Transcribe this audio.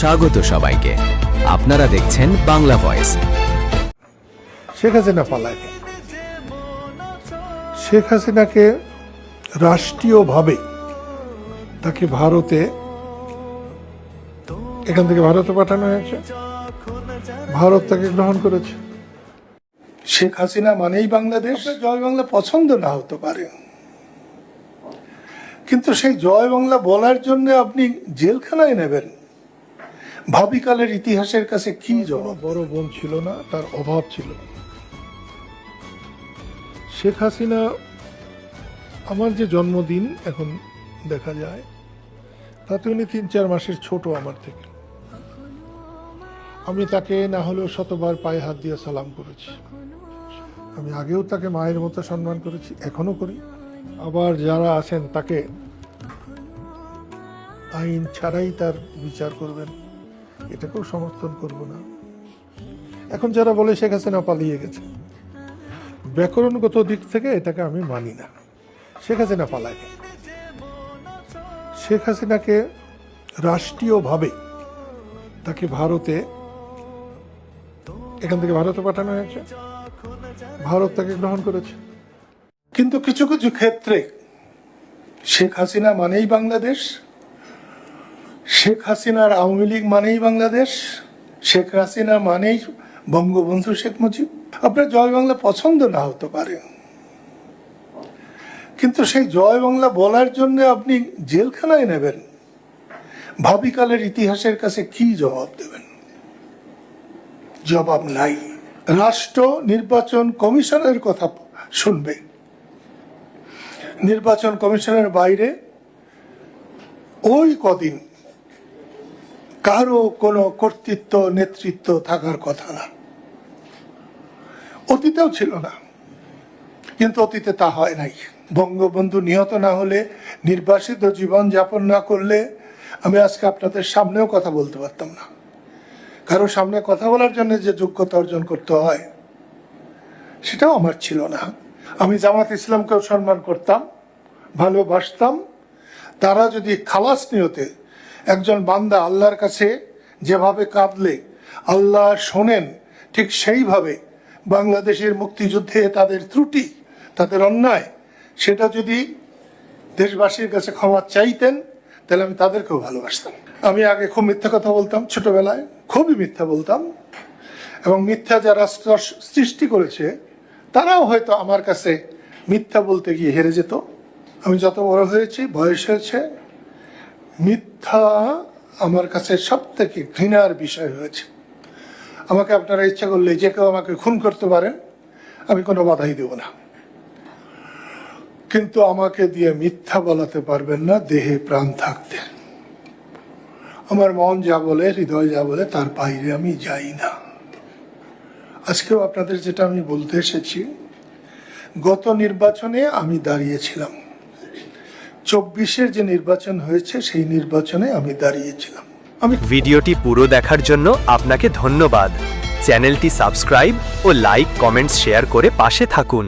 স্বাগত সবাইকে। আপনারা দেখছেন বাংলা ভয়েস। শেখ হাসিনা পালায়নি শেখ হাসিনাকে রাষ্ট্রীয়ভাবে তাকে ভারতে এখান থেকে ভারতে পাঠানো হয়েছে। ভারত তাকে গ্রহণ করেছে। শেখ হাসিনা মানেই বাংলাদেশ। জয় বাংলা পছন্দ না হতে পারে। কিন্তু সেই জয় বাংলা বলার জন্য আপনি জেলখানায় নেবেন। ভাবিকালের ইতিহাসের কাছে কি বড় বোন ছিল না তার অভাব ছিল। শেখ হাসিনা আমার যে জন্মদিন এখন দেখা যায় তাতে উনি তিন চার মাসের ছোট আমার থেকে। আমি তাকে না হলেও শতবার পায়ে হাত দিয়ে সালাম করেছি। আমি আগেও তাকে মায়ের মতো সম্মান করেছি এখনও করি। আবার যারা আছেন তাকে আইন ছাড়াই তার বিচার করবেন। এটাকেও সমর্থন করব না। এখন যারা বলে শেখ হাসিনা পালিয়ে গেছে, ব্যাকরণগত দিক থেকে এটাকে আমি মানি না। শেখ হাসিনা পালায়নি শেখ হাসিনাকে রাষ্ট্রীয়ভাবে তাকে ভারতে, এখান থেকে ভারতে পাঠানো হয়েছে। ভারত তাকে গ্রহণ করেছে। কিন্তু কিছু কিছু ক্ষেত্রে শেখ হাসিনা মানেই বাংলাদেশ। শেখ হাসিনার আওয়ামী লীগ মানেই বাংলাদেশ, শেখ হাসিনা মানেই বঙ্গবন্ধু শেখ মুজিব। আপনার জয় বাংলা পছন্দ না হতে পারে। কিন্তু সেই জয় বাংলা বলার জন্য আপনি জেলখানায় নেবেন। ভাবিকালের ইতিহাসের কাছে কি জবাব দেবেন? জবাব নাই। রাষ্ট্র নির্বাচন কমিশনের কথা শুনবে। নির্বাচন কমিশনের বাইরে ওই কদিন কারও কোনো কর্তৃত্ব, নেতৃত্ব থাকার কথা না। অতীতেও ছিল না। কিন্তু অতীতে তা হয় নাই। বঙ্গবন্ধু নিহত না হলে, নির্বাসিত জীবন যাপন না করলে, আমি আজকে আপনাদের সামনেও কথা বলতে পারতাম না। কারও সামনে কথা বলার জন্য যে যোগ্যতা অর্জন করতে হয়, সেটাও আমার ছিল না। আমি জামাত ইসলামকেও সম্মান করতাম, ভালোবাসতাম। তারা যদি খালাস নিয়তে একজন বান্দা আল্লাহর কাছে যেভাবে কাঁদলে, আল্লাহ শোনেন ঠিক সেইভাবে বাংলাদেশের মুক্তিযুদ্ধে তাদের ত্রুটি, তাদের অন্যায়, সেটা যদি দেশবাসীর কাছে ক্ষমা চাইতেন, তাহলে আমি তাদেরকেও ভালোবাসতাম। আমি আগে খুব মিথ্যা কথা বলতাম ছোটবেলায়, খুবই মিথ্যা বলতাম। এবং মিথ্যা যারা সৃষ্টি করেছে, তারাও হয়তো আমার কাছে মিথ্যা বলতে গিয়ে হেরে যেত। আমি যত বড় হয়েছি, বয়স হয়েছে মিথ্যা আমার কাছে সব থেকে ঘৃণার বিষয় হয়েছে। আমাকে আপনারা ইচ্ছা করলে যে কেউ আমাকে খুন করতে পারেন, আমি কোনো বাধাই দেব না। কিন্তু আমাকে দিয়ে মিথ্যা বলাতে পারবেন না, দেহে প্রাণ থাকতে। আমার মন যা বলে, হৃদয় যা বলে, তার বাইরে আমি যাই না। আজকেও আপনাদের যেটা আমি বলতে এসেছি, গত নির্বাচনে আমি দাঁড়িয়েছিলাম। চব্বিশের যে নির্বাচন হয়েছে, সেই নির্বাচনে আমি দাঁড়িয়েছিলাম। আমি ভিডিওটি পুরো দেখার জন্য আপনাকে ধন্যবাদ। চ্যানেলটি সাবস্ক্রাইব ও লাইক, কমেন্টস, শেয়ার করে পাশে থাকুন।